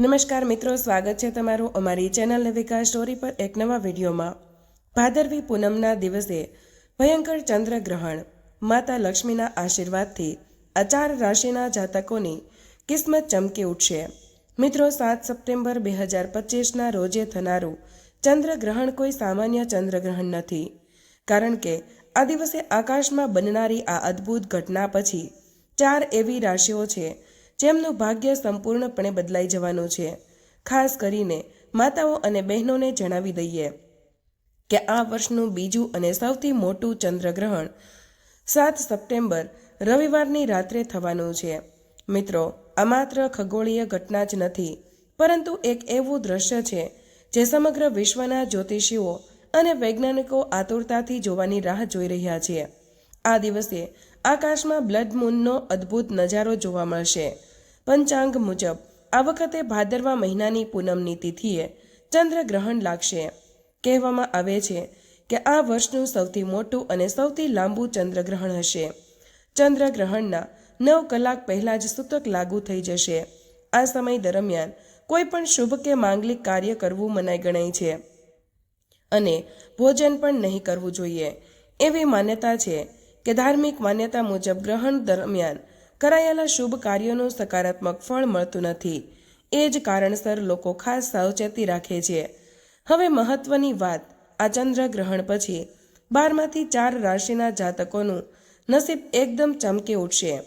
નમસ્કાર મિત્રો, સ્વાગત છે તમારું અમારી ચેનલ નવિકા સ્ટોરી પર એક નવા વિડીયોમાં. ભાદરવી પૂનમના દિવસે ભયંકર ચંદ્રગ્રહણ, માતા લક્ષ્મીના આશીર્વાદથી અચાર રાશિના જાતકોની કિસ્મત ચમકી ઉઠશે. મિત્રો, સાત સપ્ટેમ્બર બે હજાર પચીસના રોજે થનારું ચંદ્રગ્રહણ કોઈ સામાન્ય ચંદ્રગ્રહણ નથી. કારણ કે, આ દિવસે આકાશમાં બનનારી આ અદ્ભુત ઘટના પછી ચાર એવી રાશિઓ છે જેમનું ભાગ્ય સંપૂર્ણપણે બદલાઈ જવાનું છે. ખાસ કરીને માતાઓ અને બહેનોને જણાવી દઈએ કે આ વર્ષનું બીજું અને સૌથી મોટું ચંદ્રગ્રહણ સાત સપ્ટેમ્બર રવિવારની રાત્રે થવાનું છે. મિત્રો, આ માત્ર ખગોળીય ઘટના જ નથી, પરંતુ એક એવું દ્રશ્ય છે જે સમગ્ર વિશ્વના જ્યોતિષીઓ અને વૈજ્ઞાનિકો આતુરતાથી જોવાની રાહ જોઈ રહ્યા છે. આ દિવસે આકાશમાં બ્લડ મૂનનો અદ્ભુત નજારો જોવા મળશે. પંચાંગ મુજબ આ વખતે ભાદરવા મહિનાની પૂનમની તિથિએ ચંદ્રગ્રહણ લાગશે. કહેવામાં આવે છે કે આ વર્ષનું સૌથી મોટું અને સૌથી લાંબુ ચંદ્રગ્રહણ હશે. ચંદ્રગ્રહણના નવ કલાક પહેલાં જ સૂતક લાગુ થઈ જશે. આ સમય દરમિયાન કોઈ પણ શુભ કે માંગલિક કાર્ય કરવું મનાઈ ગણાય છે. અને ભોજન પણ નહીં કરવું જોઈએ. એવી માન્યતા છે કે ધાર્મિક માન્યતા મુજબ ગ્રહણ દરમિયાન કરાયેલા શુભ કાર્યોનું સકારાત્મક ફળ મળતું નથી. એ જ કારણસર લોકો ખાસ સાવચેતી રાખે છે. હવે મહત્વની વાત, આ ચંદ્રગ્રહણ પછી. બારમાંથી ચાર રાશિના જાતકોનું નસીબ એકદમ ચમકી ઉઠશે.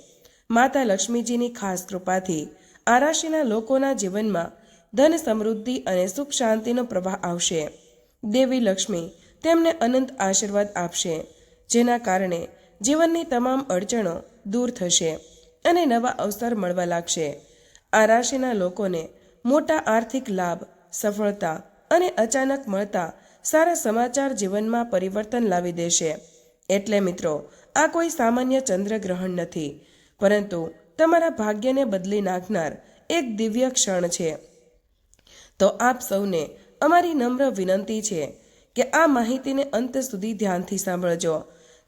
માતા લક્ષ્મીજીની ખાસ કૃપાથી, આ રાશિના લોકોના જીવનમાં ધન સમૃદ્ધિ અને સુખ શાંતિનો પ્રવાહ આવશે. દેવી લક્ષ્મી તેમને અનંત આશીર્વાદ આપશે, જેના કારણે જીવનની તમામ અડચણો દૂર થશે. અને નવા અવસર મળવા લાગશે. આ રાશિના લોકોને મોટા આર્થિક લાભ, સફળતા અને અચાનક મળતા સારા સમાચાર જીવનમાં પરિવર્તન લાવી દેશે. એટલે મિત્રો, આ કોઈ સામાન્ય ચંદ્રગ્રહણ નથી, પરંતુ તમારા ભાગ્યને બદલી નાખનાર એક દિવ્ય ક્ષણ છે. તો આપ સૌને અમારી નમ્ર વિનંતી છે કે આ માહિતીને અંત સુધી ધ્યાનથી સાંભળજો,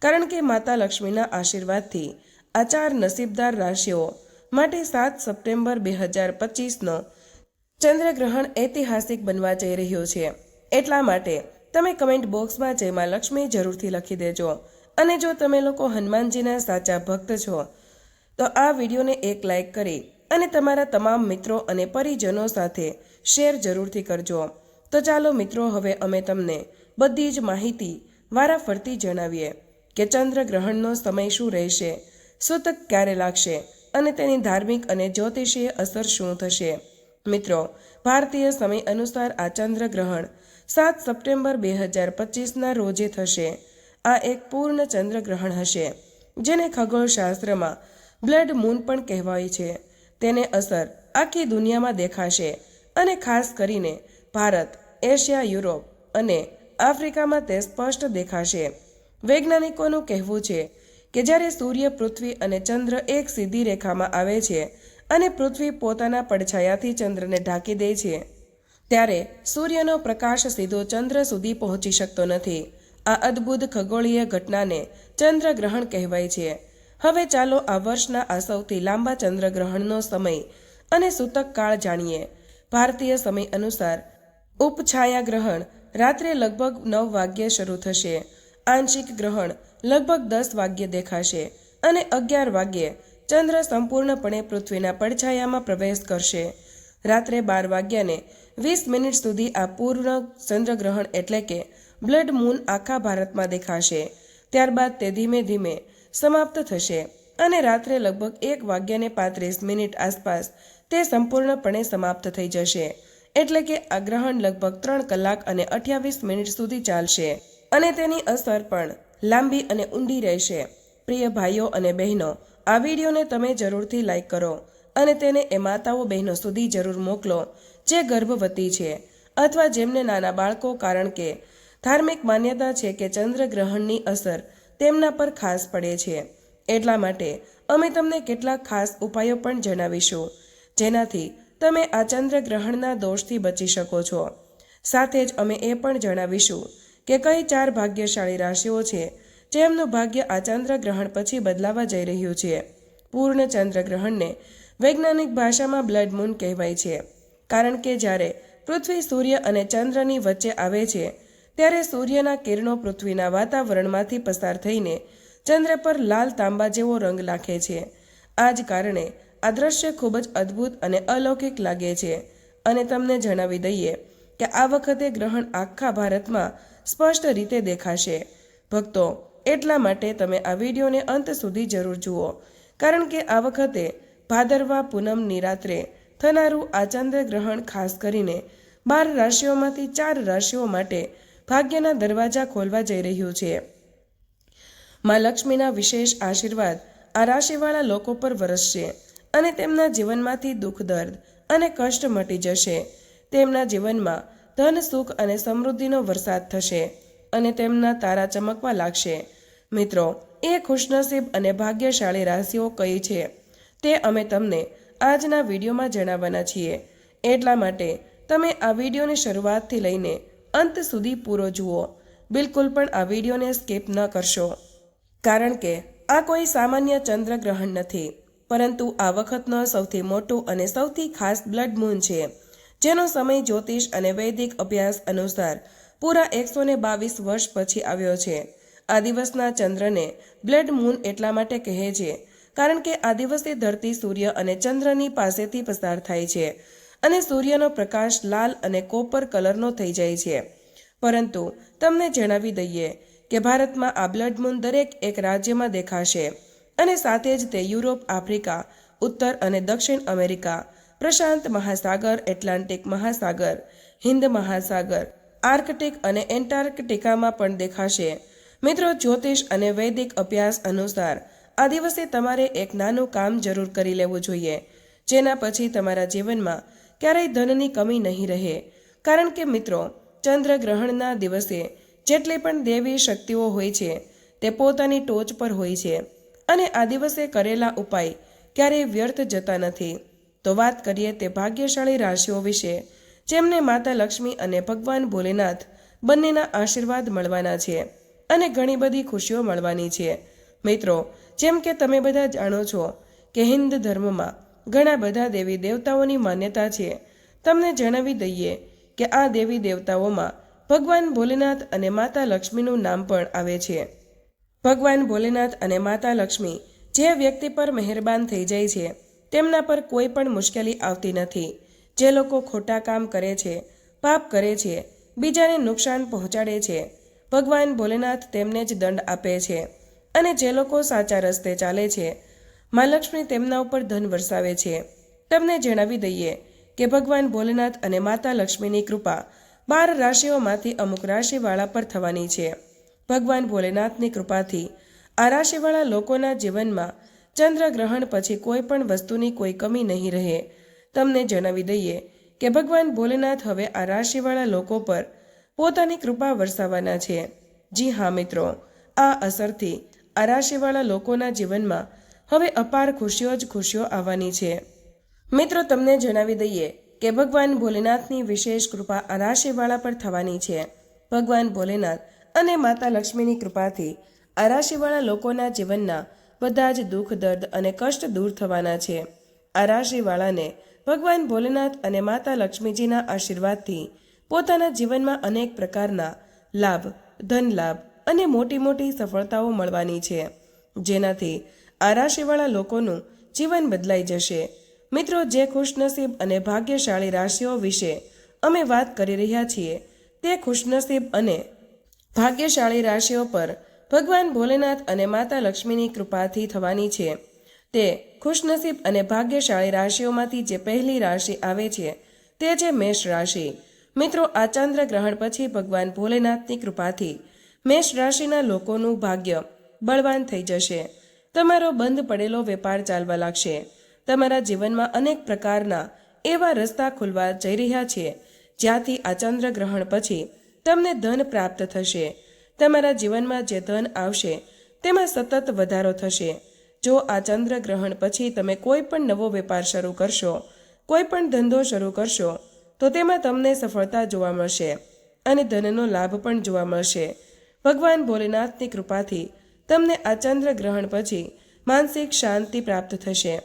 કારણ કે માતા લક્ષ્મીના આશીર્વાદથી આ ચાર નસીબદાર રાશિઓ માટે સાત સપ્ટેમ્બર બે હજાર પચીસનો ચંદ્રગ્રહણ ઐતિહાસિક બનવા જઈ રહ્યો છે. એટલા માટે તમે કમેન્ટ બોક્સમાં જેમાં લક્ષ્મી જરૂરથી લખી દેજો અને જો તમે લોકો હનુમાનજીના સાચા ભક્ત છો, તો આ વિડીયોને એક લાઈક કરી અને તમારા તમામ મિત્રો અને પરિજનો સાથે શેર જરૂરથી કરજો. તો ચાલો મિત્રો, હવે અમે તમને બધી જ માહિતી વારાફરતી જણાવીએ કે ચંદ્રગ્રહણનો સમય શું રહેશે સૂતક ક્યારે લાગશે અને તેની ધાર્મિક અને જ્યોતિષીય અસર શું થશે? મિત્રો, ભારતીય સમય અનુસાર આ ચંદ્રગ્રહણ સાત સપ્ટેમ્બર બે હજાર પચીસના રોજે થશે. આ એક પૂર્ણ ચંદ્રગ્રહણ હશે, જેને ખગોળશાસ્ત્રમાં બ્લડ મૂન પણ કહેવાય છે. તેને અસર આખી દુનિયામાં દેખાશે અને ખાસ કરીને ભારત, એશિયા, યુરોપ અને આફ્રિકામાં તે સ્પષ્ટ દેખાશે. વૈજ્ઞાનિકોનું કહેવું છે કે જ્યારે સૂર્ય, પૃથ્વી અને ચંદ્ર એક સીધી રેખામાં આવે છે અને પૃથ્વી પોતાના પડછાયાથી ચંદ્રને ઢાંકી દે છે, ત્યારે સૂર્યનો પ્રકાશ સીધો ચંદ્ર સુધી પહોંચી શકતો નથી. આ અદ્ભુત ખગોળીય ઘટનાને ચંદ્રગ્રહણ કહેવાય છે. હવે ચાલો આ વર્ષના આ સૌથી લાંબા ચંદ્રગ્રહણનો સમય અને સૂતક કાળ જાણીએ. ભારતીય સમય અનુસાર ઉપછાયા ગ્રહણ રાત્રે લગભગ નવ વાગ્યે શરૂ થશે. આંશિક ગ્રહણ લગભગ દસ વાગ્યે દેખાશે અને અગિયાર વાગ્યે ચંદ્ર સંપૂર્ણપણે પૃથ્વીના પડછાયામાં પ્રવેશ કરશે. રાત્રે બાર વાગ્યાને વીસ મિનિટ સુધી આ પૂર્ણ ચંદ્રગ્રહણ એટલે કે બ્લડ મૂન આખા ભારતમાં દેખાશે. ત્યારબાદ તે ધીમે ધીમે સમાપ્ત થશે અને રાત્રે લગભગ એક વાગ્યાને પાંત્રીસ મિનિટ આસપાસ તે સંપૂર્ણપણે સમાપ્ત થઈ જશે. એટલે કે આ ગ્રહણ લગભગ ત્રણ કલાક અને અઠ્યાવીસ મિનિટ સુધી ચાલશે. અને તેની અસર પણ લાંબી અને ઊંડી રહેશે. પ્રિય ભાઈઓ અને બહેનો, આ વિડીયોને તમે જરૂરથી લાઈક કરો અને તેને એ માતાઓ બહેનો સુધી જરૂર મોકલો, જે ગર્ભવતી છે અથવા જેમને નાના બાળકો કારણ કે ધાર્મિક માન્યતા છે કે ચંદ્રગ્રહણની અસર તેમના પર ખાસ પડે છે. એટલા માટે અમે તમને કેટલાક ખાસ ઉપાયો પણ જણાવીશું, જેનાથી તમે આ ચંદ્રગ્રહણના દોષથી બચી શકો છો. સાથે જ અમે એ પણ જણાવીશું કે કઈ ચાર ભાગ્યશાળી રાશિઓ છે જેમનું ભાગ્ય આ ચંદ્રગ્રહણ પછી બદલાવા જઈ રહ્યું છે. પૂર્ણ ચંદ્રગ્રહણને વૈજ્ઞાનિક ભાષામાં બ્લડ મૂન કહેવાય છે. કારણ કે જ્યારે પૃથ્વી સૂર્ય અને ચંદ્રની વચ્ચે આવે છે, ત્યારે સૂર્યના કિરણો પૃથ્વીના વાતાવરણમાંથી પસાર થઈને ચંદ્ર પર લાલ તાંબા જેવો રંગ લાખે છે. આ જ કારણે આ દ્રશ્ય ખૂબ જ અદ્ભુત અને અલૌકિક લાગે છે. અને તમને જણાવી દઈએ કે આ વખતે ગ્રહણ આખા ભારતમાં સ્પષ્ટ રીતે દેખાશે. ભક્તો, એટલા માટે તમે આ વિડીયોને અંત સુધી જરૂર જુઓ, કારણ કે આ વખતે ભાદરવા પૂનમની રાત્રે થનારું આ ચંદ્ર ગ્રહણ ખાસ કરીને બાર રાશિઓમાંથી ચાર રાશિઓ માટે ભાગ્યના દરવાજા ખોલવા જઈ રહ્યું છે. માં લક્ષ્મીના વિશેષ આશીર્વાદ આ રાશિવાળા લોકો પર વરસશે અને તેમના જીવનમાંથી દુઃખ, દર્દ અને કષ્ટ મટી જશે. તેમના જીવનમાં ધન, સુખ અને સમૃદ્ધિનો વરસાદ થશે અને તેમના તારા ચમકવા લાગશે. મિત્રો, એ ખુશનસીબ અને ભાગ્યશાળી રાશિઓ કઈ છે? તે અમે તમને આજના વિડીયોમાં જણાવવાના છીએ. એટલા માટે તમે આ વિડીયોની શરૂઆતથી લઈને અંત સુધી પૂરો જુઓ. બિલકુલ પણ આ વિડીયોને સ્કીપ ન કરશો. કારણ કે આ કોઈ સામાન્ય ચંદ્રગ્રહણ નથી, પરંતુ આ વખતનો સૌથી મોટું અને સૌથી ખાસ બ્લડ મૂન છે. જેનો સમય જ્યોતિષ અને વૈદિક અભ્યાસ અનુસાર પૂરા એકસો બાવીસ વર્ષ પછી આવ્યો છે. આ દિવસના ચંદ્રને બ્લડ મૂન એટલા માટે કહે છે, કારણ કે આ દિવસે ધરતી સૂર્ય અને ચંદ્રની પાસેથી પસાર થાય છે અને સૂર્યનો પ્રકાશ લાલ અને કોપર કલરનો થઈ જાય છે. પરંતુ તમને જણાવી દઈએ કે ભારતમાં આ બ્લડ મૂન દરેક એક રાજ્યમાં દેખાશે અને સાથે જ તે યુરોપ, આફ્રિકા, ઉત્તર અને દક્ષિણ અમેરિકા પ્રશાંત મહાસાગર, એટલાન્ટિક મહાસાગર, હિન્દ મહાસાગર, આર્કટિક અને એન્ટાર્કટિકામાં પણ દેખાશે. મિત્રો, જ્યોતિષ અને વૈદિક અભ્યાસ અનુસાર આ દિવસે તમારે એક નાનું કામ જરૂર કરી લેવું જોઈએ, જેના પછી તમારા જીવનમાં ક્યારેય ધનની કમી નહીં રહે. કારણ કે મિત્રો ચંદ્રગ્રહણના દિવસે જેટલી પણ દેવી શક્તિઓ હોય છે, તે પોતાની ટોચ પર હોય છે અને આ દિવસે કરેલા ઉપાય ક્યારેય વ્યર્થ જતા નથી. તો વાત કરીએ તે ભાગ્યશાળી રાશિઓ વિશે, જેમને માતા લક્ષ્મી અને ભગવાન ભોલેનાથ બંનેના આશીર્વાદ મળવાના છે અને ઘણી બધી ખુશીઓ મળવાની છે. મિત્રો, જેમ કે તમે બધા જાણો છો કે હિન્દ ધર્મમાં ઘણા બધા દેવી દેવતાઓની માન્યતા છે. તમને જણાવી દઈએ કે આ દેવી દેવતાઓમાં ભગવાન ભોલેનાથ અને માતા લક્ષ્મીનું નામ પણ આવે છે. ભગવાન ભોલેનાથ અને માતા લક્ષ્મી જે વ્યક્તિ પર મહેરબાન થઈ જાય છે તેમના પર કોઈ પણ મુશ્કેલી આવતી નથી. જે લોકો ખોટા કામ કરે છે, પાપ કરે છે, બીજાને નુકસાન પહોંચાડે છે, ભગવાન ભોલેનાથ તેમને જ દંડ આપે છે અને જે લોકો સાચા રસ્તે ચાલે છે, મા લક્ષ્મી તેમના ઉપર ધન વરસાવે છે. તમને જણાવી દઈએ કે ભગવાન ભોલેનાથ અને માતા લક્ષ્મીની કૃપા બાર રાશિઓમાંથી અમુક રાશિવાળા પર થવાની છે. ભગવાન ભોલેનાથની કૃપાથી આ રાશિવાળા લોકોના જીવનમાં ચંદ્રગ્રહણ પછી કોઈ પણ વસ્તુની કોઈ કમી નહીં રહે. તમને જણાવી દઈએ કે ભગવાન ભોલેનાથ હવે આ રાશિવાળા લોકો પર પોતાની કૃપા વરસાવવાના છે. જી હા, મિત્રો. આ અસરથી આ રાશિવાળા લોકોના જીવનમાં હવે અપાર ખુશીઓ જ ખુશીઓ આવવાની છે. મિત્રો, તમને જણાવી દઈએ કે ભગવાન ભોલેનાથની વિશેષ કૃપા આ રાશિવાળા પર થવાની છે. ભગવાન ભોલેનાથ અને માતા લક્ષ્મીની કૃપાથી આ રાશિવાળા લોકોના જીવનના બધા જ દુઃખ, દર્દ અને કષ્ટ દૂર થવાના છે. આ રાશિવાળાને ભગવાન ભોલેનાથ અને માતા લક્ષ્મીજીના આશીર્વાદથી પોતાના જીવનમાં અનેક પ્રકારના લાભ ધન લાભ અને મોટી મોટી સફળતાઓ મળવાની છે. જેનાથી આ રાશિવાળા લોકોનું જીવન બદલાઈ જશે. મિત્રો, જે ખુશનસીબ અને ભાગ્યશાળી રાશિઓ વિશે અમે વાત કરી રહ્યા છીએ, તે ખુશનસીબ અને ભાગ્યશાળી રાશિઓ પર ભગવાન ભોલેનાથ અને માતા લક્ષ્મીની કૃપાથી થવાની છે. તે ખુશનસીબ અને ભાગ્યશાળી રાશિઓમાંથી જે પહેલી રાશિ આવે છે, તે છે મેષ રાશિ. મિત્રો, આ ચંદ્ર ગ્રહણ પછી ભગવાન ભોલેનાથની કૃપાથી મેષ રાશિના લોકોનું ભાગ્ય બળવાન થઈ જશે. તમારો બંધ પડેલો વેપાર ચાલવા લાગશે. તમારા જીવનમાં અનેક પ્રકારના એવા રસ્તા ખુલવા જઈ રહ્યા છે, જ્યાંથી આ ચંદ્ર ગ્રહણ પછી તમને ધન પ્રાપ્ત થશે. તમારા જીવનમાં જે ધન આવશે, તેમાં સતત વધારો થશે. જો આ ચંદ્ર ગ્રહણ પછી તમે કોઈ પણ નવો વેપાર શરૂ કરશો, કોઈ પણ ધંધો શરૂ કરશો, તો તેમાં તમને સફળતા જોવા મળશે અને ધનનો લાભ પણ જોવા મળશે. ભગવાન ભોલેનાથની કૃપાથી તમને આ ચંદ્ર ગ્રહણ પછી માનસિક શાંતિ પ્રાપ્ત થશે.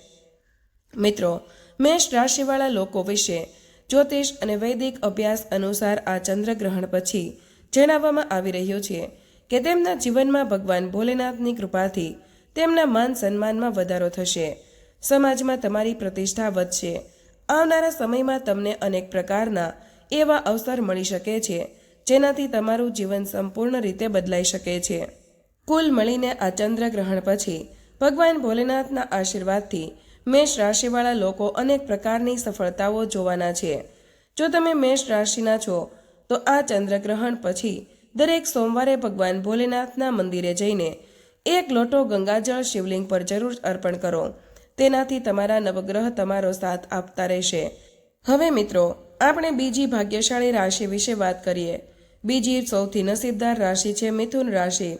મિત્રો, મેષ રાશિવાળા લોકો વિશે જ્યોતિષ અને વૈદિક અભ્યાસ અનુસાર આ ચંદ્રગ્રહણ પછી જણાવવામાં આવી રહ્યું છે કે તેમના જીવનમાં ભગવાન ભોલેનાથની કૃપાથી તેમના માન સન્માનમાં વધારો થશે. સમાજમાં તમારી પ્રતિષ્ઠા વધશે. આવનારા સમયમાં તમને અનેક પ્રકારના એવા અવસર મળી શકે છે, જેનાથી તમારું જીવન સંપૂર્ણ રીતે બદલાઈ શકે છે. કુલ મળીને આ ચંદ્રગ્રહણ પછી ભગવાન ભોલેનાથના આશીર્વાદથી મેષ રાશિવાળા લોકો અનેક પ્રકારની સફળતાઓ જોવાના છે. જો તમે મેષ રાશિના છો તો આ ચંદ્રગ્રહણ પછી દરેક સોમવારે ભગવાન ભોલેનાથના મંદિરે જઈને એક લોટો ગંગાજળ શિવલિંગ પર જરૂર અર્પણ કરો. તેનાથી તમારા નવગ્રહ તમારો સાથ આપતા રહેશે. હવે મિત્રો, આપણે બીજી ભાગ્યશાળી રાશિ વિશે વાત કરીએ. બીજી સૌથી નસીબદાર રાશિ છે મિથુન રાશિ.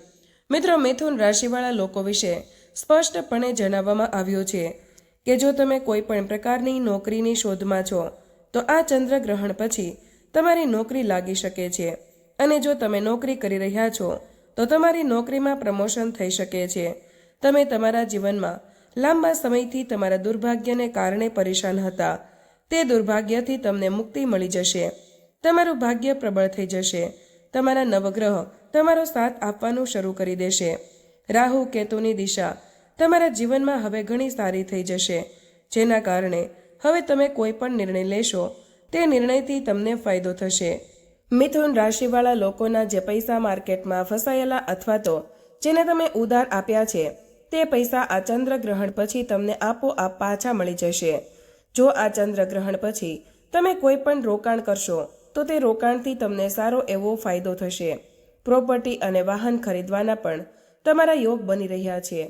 મિત્રો, મિથુન રાશિવાળા લોકો વિશે સ્પષ્ટપણે જણાવવામાં આવ્યું છે કે જો તમે કોઈ પણ પ્રકારની નોકરીની શોધમાં છો, તો આ ચંદ્રગ્રહણ પછી તમારી નોકરી લાગી શકે છે. અને જો તમે નોકરી કરી રહ્યા છો, તો તમારી નોકરીમાં પ્રમોશન થઈ શકે છે. તમે તમારા જીવનમાં લાંબા સમયથી તમારા દુર્ભાગ્યને કારણે પરેશાન હતા. તે દુર્ભાગ્યથી તમને મુક્તિ મળી જશે. તમારું ભાગ્ય પ્રબળ થઈ જશે. તમારા નવગ્રહ તમારો સાથ આપવાનું શરૂ કરી દેશે. રાહુ કેતુની દિશા તમારા જીવનમાં હવે ઘણી સારી થઈ જશે. જેના કારણે હવે તમે કોઈ પણ નિર્ણય લેશો તે નિર્ણયથી તમને ફાયદો થશે. મિથુન રાશિવાળા લોકોના જે પૈસા માર્કેટમાં ફસાયેલા અથવા તો જેને તમે ઉધાર આપ્યા છે, તે પૈસા આ ચંદ્રગ્રહણ પછી તમને આપોઆપ પાછા મળી જશે. જો આ ચંદ્રગ્રહણ પછી તમે કોઈ પણ રોકાણ કરશો, તો તે રોકાણથી તમને સારો એવો ફાયદો થશે. પ્રોપર્ટી અને વાહન ખરીદવાના પણ તમારા યોગ બની રહ્યા છે.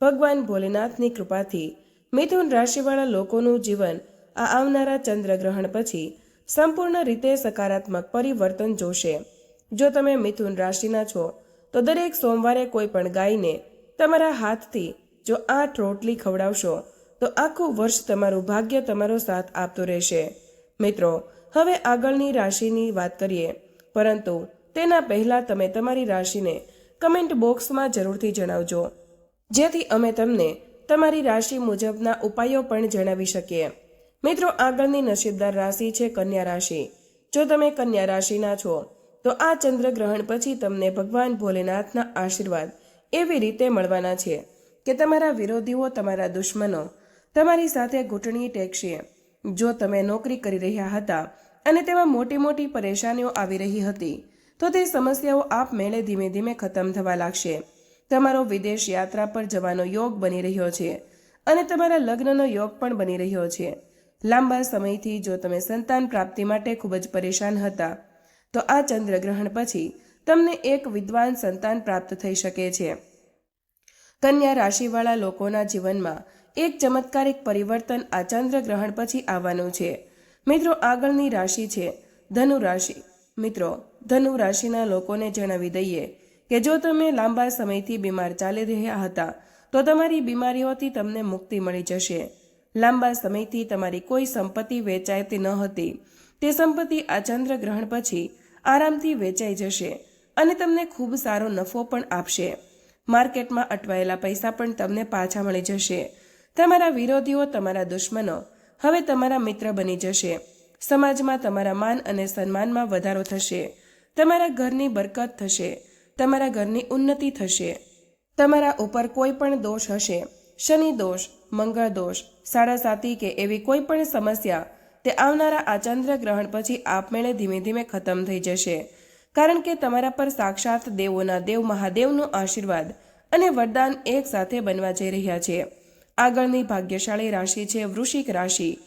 ભગવાન ભોલેનાથની કૃપાથી મિથુન રાશિવાળા લોકોનું જીવન આ આવનારા ચંદ્રગ્રહણ પછી સંપૂર્ણ રીતે સકારાત્મક પરિવર્તન જોશે. જો તમે મિથુન રાશિના છો, તો દરેક સોમવારે કોઈ પણ ગાયને તમારા હાથથી જો આઠ રોટલી ખવડાવશો, તો આખું વર્ષ તમારું ભાગ્ય તમારો સાથ આપતું રહેશે. મિત્રો, હવે આગળની રાશિની વાત કરીએ. પરંતુ તેના પહેલાં તમે તમારી રાશિને કમેન્ટ બોક્સમાં જરૂરથી જણાવજો. જેથી અમે તમને તમારી રાશિ મુજબના ઉપાયો પણ જણાવી શકીએ. મિત્રો, આગળની નસીબદાર રાશિ છે કન્યા રાશિ. જો તમે કન્યા રાશિના છો, તો આ ચંદ્રગ્રહણ પછી તમને ભગવાન ભોલેનાથના આશીર્વાદ એવી રીતે મળવાના છે કે તમારા વિરોધીઓ તમારા દુશ્મનો તમારી સાથે ઘૂંટણી ટેકશે. જો તમે નોકરી કરી રહ્યા હતા અને તેમાં મોટી મોટી પરેશાનીઓ આવી રહી હતી, તો તે સમસ્યાઓ આપમેળે ધીમે ધીમે ખતમ થવા લાગશે. તમારો વિદેશ યાત્રા પર જવાનો યોગ બની રહ્યો છે અને તમારા લગ્નનો યોગ પણ બની રહ્યો છે. લાંબા સમયથી જો તમે સંતાન પ્રાપ્તિ માટે ખૂબ જ પરેશાન હતા, તો આ ચંદ્રગ્રહણ પછી તમને એક વિદ્વાન સંતાન પ્રાપ્ત થઈ શકે છે. કન્યા રાશિવાળા લોકોના જીવનમાં એક ચમત્કારિક પરિવર્તન આ ચંદ્રગ્રહણ પછી આવવાનું છે. મિત્રો, આગળની રાશિ છે ધનુ રાશિ. મિત્રો, ધનુ રાશિના લોકોને જણાવી દઈએ કે જો તમે લાંબા સમયથી બીમાર ચાલી રહ્યા હતા, તો તમારી બીમારીઓથી તમને મુક્તિ મળી જશે. લાંબા સમયથી તમારી કોઈ સંપત્તિ વેચાયતી ન હતી. તે સંપત્તિ આ ચંદ્રગ્રહણ પછી આરામથી વેચાઈ જશે અને તમને ખૂબ સારો નફો પણ આપશે. માર્કેટમાં અટવાયેલા પૈસા પણ તમને પાછા મળી જશે. તમારા વિરોધીઓ તમારા દુશ્મનો, હવે તમારા મિત્ર બની જશે. સમાજમાં તમારા માન અને સન્માનમાં વધારો થશે. તમારા ઘરની બરકત થશે. તમારા ઘરની ઉન્નતિ થશે. તમારા ઉપર કોઈ પણ દોષ હશે. શનિ દોષ, મંગળ દોષ સાડાસાતી કે એવી કોઈ પણ સમસ્યા, તે આવનારા આ ચંદ્રગ્રહણ પછી આપમેળે ધીમે ધીમે ખતમ થઈ જશે. કારણ કે તમારા પર સાક્ષાત દેવોના દેવ મહાદેવનો આશીર્વાદ અને વરદાન એક સાથે બનવા જઈ રહ્યા છે. આગળની ભાગ્યશાળી રાશિ છે વૃશ્ચિક રાશિ.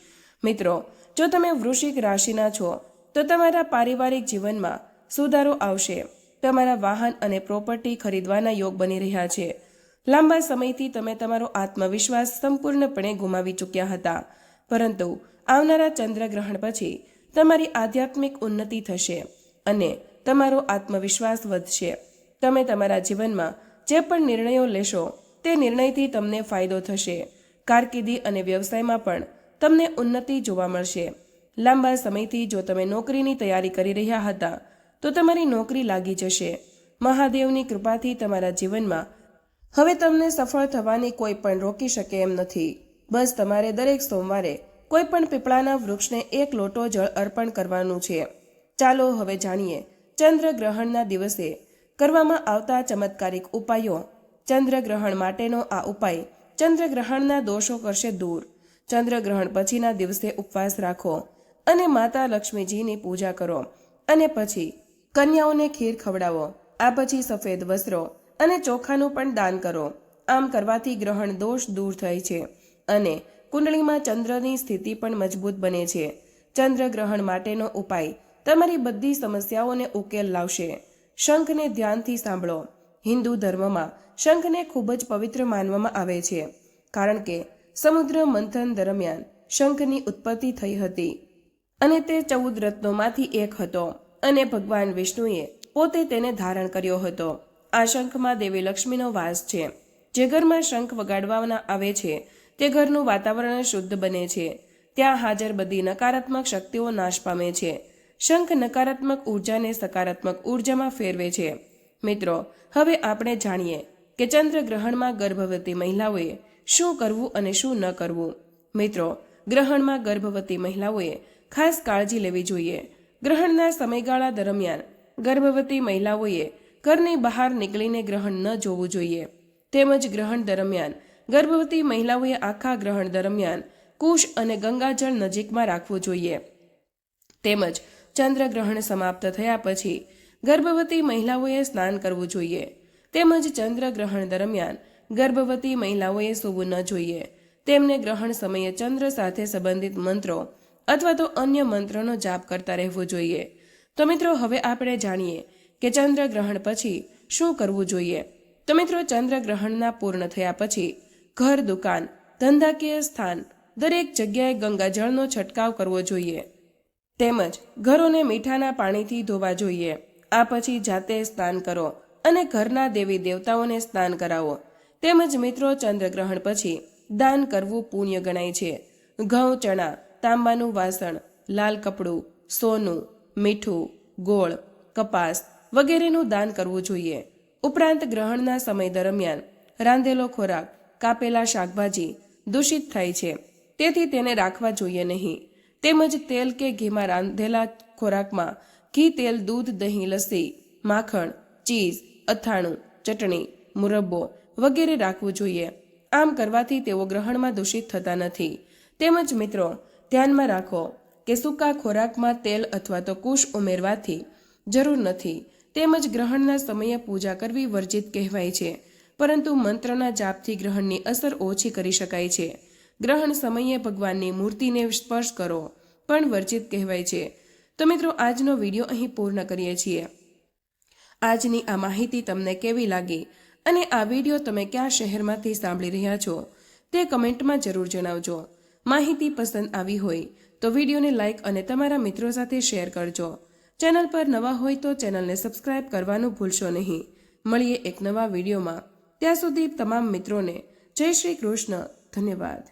મિત્રો, જો તમે વૃશ્ચિક રાશિના છો, તો તમારા પારિવારિક જીવનમાં સુધારો આવશે. તમારા વાહન અને પ્રોપર્ટી ખરીદવાના યોગ બની રહ્યા છે. લાંબા સમયથી તમે તમારો આત્મવિશ્વાસ સંપૂર્ણપણે ગુમાવી ચૂક્યા હતા. પરંતુ આવનારા ચંદ્રગ્રહણ પછી તમારી આધ્યાત્મિક ઉન્નતિ થશે અને તમારો આત્મવિશ્વાસ વધશે. તમે તમારા જીવનમાં જે પણ નિર્ણયો લેશો, તે નિર્ણયથી તમને ફાયદો થશે. કારકિર્દી અને વ્યવસાયમાં પણ તમને ઉન્નતિ જોવા મળશે. લાંબા સમયથી જો તમે નોકરીની તૈયારી કરી રહ્યા હતા, તો તમારી નોકરી લાગી જશે. મહાદેવની કૃપાથી તમારા જીવનમાં હવે તમને સફળ થવાની કોઈ પણ રોકી શકે એમ નથી. બસ તમારે દરેક સોમવારે કોઈ પણ પીપળાના વૃક્ષને એક લોટો જળ અર્પણ કરવાનું છે. ચાલો હવે જાણીએ ચંદ્રગ્રહણના દિવસે કરવામાં આવતા ચમત્કારિક ઉપાયો. ચંદ્રગ્રહણ માટેનો આ ઉપાય ચંદ્રગ્રહણના દોષો કરશે દૂર. ચંદ્રગ્રહણ પછીના દિવસે ઉપવાસ રાખો અને માતા લક્ષ્મીજીની પૂજા કરો અને પછી કન્યાઓને ખીર ખવડાવો. આ પછી સફેદ વસ્ત્રો અને ચોખાનું પણ દાન કરો. આમ કરવાથી ગ્રહણ દોષ દૂર થાય છે અને કુંડળીમાં ચંદ્રની સ્થિતિ પણ મજબૂત બને છે. ચંદ્રગ્રહણ માટેનો ઉપાય તમારી બધી સમસ્યાઓને ઉકેલ લાવશે. શંખને ધ્યાનથી સાંભળો. હિન્દુ ધર્મમાં શંખને ખૂબ જ પવિત્ર માનવામાં આવે છે. કારણ કે સમુદ્ર મંથન દરમિયાન શંખની ઉત્પત્તિ થઈ હતી અને તે ચૌદ રત્નોમાંથી એક હતો અને ભગવાન વિષ્ણુએ પોતે તેને ધારણ કર્યો હતો. આ શંખમાં દેવી લક્ષ્મીનો વાસ છે. જે ઘરમાં શંખ વગાડવાના આવે છે, તે ઘરનું વાતાવરણ શુદ્ધ બને છે. ત્યાં હાજર બધી નકારાત્મક શક્તિઓ નાશ પામે છે. શંખ નકારાત્મક ઉર્જાને સકારાત્મક ઉર્જામાં ફેરવે છે. મિત્રો, હવે આપણે જાણીએ કે ચંદ્ર ગ્રહણમાં ગર્ભવતી મહિલાઓએ શું કરવું અને શું ન કરવું. મિત્રો, ગ્રહણમાં ગર્ભવતી મહિલાઓએ ખાસ કાળજી લેવી જોઈએ. ગ્રહણના સમયગાળા દરમિયાન ગર્ભવતી મહિલાઓએ ઘરની બહાર નીકળીને ગ્રહણ ન જોવું જોઈએ. તેમજ ગ્રહણ દરમિયાન, ગર્ભવતી મહિલાઓએ આખા ગ્રહણ દરમિયાન કુશ અને ગંગાજળ નજીકમાં રાખવું જોઈએ. તેમજ ચંદ્રગ્રહણ સમાપ્ત થયા પછી ગર્ભવતી મહિલાઓએ સ્નાન કરવું જોઈએ. તેમજ ચંદ્રગ્રહણ દરમિયાન ગર્ભવતી મહિલાઓએ સૂવું ન જોઈએ. તેમને ગ્રહણ સમયે ચંદ્ર સાથે સંબંધિત મંત્રો અથવા તો અન્ય મંત્રનો જાપ કરતા રહેવું જોઈએ. તો મિત્રો, હવે આપણે જાણીએ કે ચંદ્રગ્રહણ પછી શું કરવું જોઈએ? તો મિત્રો, ચંદ્રગ્રહણના પૂર્ણ થયા પછી ઘર, દુકાન, ધંધાકીય સ્થાન, દરેક જગ્યાએ ગંગાજળનો છંટકાવ કરવો જોઈએ. તેમજ ઘરોને મીઠાના પાણીથી ધોવા જોઈએ. આ પછી જાતે સ્નાન કરો અને ઘરના દેવી દેવતાઓને સ્નાન કરાવો. તેમજ મિત્રો, ચંદ્રગ્રહણ પછી દાન કરવું પુણ્ય ગણાય છે. ઘઉં, ચણા, તાંબાનું વાસણ, લાલ કપડું, સોનું, મીઠું, ગોળ, કપાસ વગેરેનું દાન કરવું જોઈએ. ઉપરાંત ગ્રહણના સમય દરમિયાન રાંધેલો ખોરાક, કાપેલા શાકભાજી દૂષિત થાય છે. તેથી તેને રાખવા જોઈએ નહીં. તેમજ તેલ કે ઘીમાં રાંધેલા ખોરાકમાં ઘી, તેલ, દૂધ, દહીં, લસ્સી, માખણ, ચીઝ, અથાણું, ચટણી, મુરબ્બો વગેરે રાખવું જોઈએ. આમ કરવાથી તેઓ ગ્રહણમાં દૂષિત થતા નથી. તેમજ મિત્રો, ધ્યાનમાં રાખો કે સૂકા ખોરાકમાં તેલ અથવા તો કુશ ઉમેરવાથી જરૂર નથી. તેમજ ગ્રહણના સમયે પૂજા કરવી વર્જિત કહેવાય છે. પરંતુ મંત્રના જાપથી ગ્રહણની અસર ઓછી કરી શકાય છે. ગ્રહણ સમયે ભગવાનની મૂર્તિને સ્પર્શ કરો, પણ વર્જિત કહેવાય છે. તો મિત્રો, આજનો વીડિયો અહીં પૂર્ણ કરીએ છીએ. આજની આ માહિતી તમને કેવી લાગી અને આ વીડિયો તમે કયા શહેરમાંથી સાંભળી રહ્યા છો, તે કમેન્ટમાં જરૂર જણાવજો. માહિતી પસંદ આવી હોય તો વિડીયોને લાઇક અને તમારા મિત્રો સાથે શેર કરજો. ચેનલ પર નવા હોય તો ચેનલને સબસ્ક્રાઇબ કરવાનું ભૂલશો નહીં. મળીએ એક નવા વિડીયોમાં. ત્યાં સુધી તમામ મિત્રોને જય શ્રી કૃષ્ણ. ધન્યવાદ.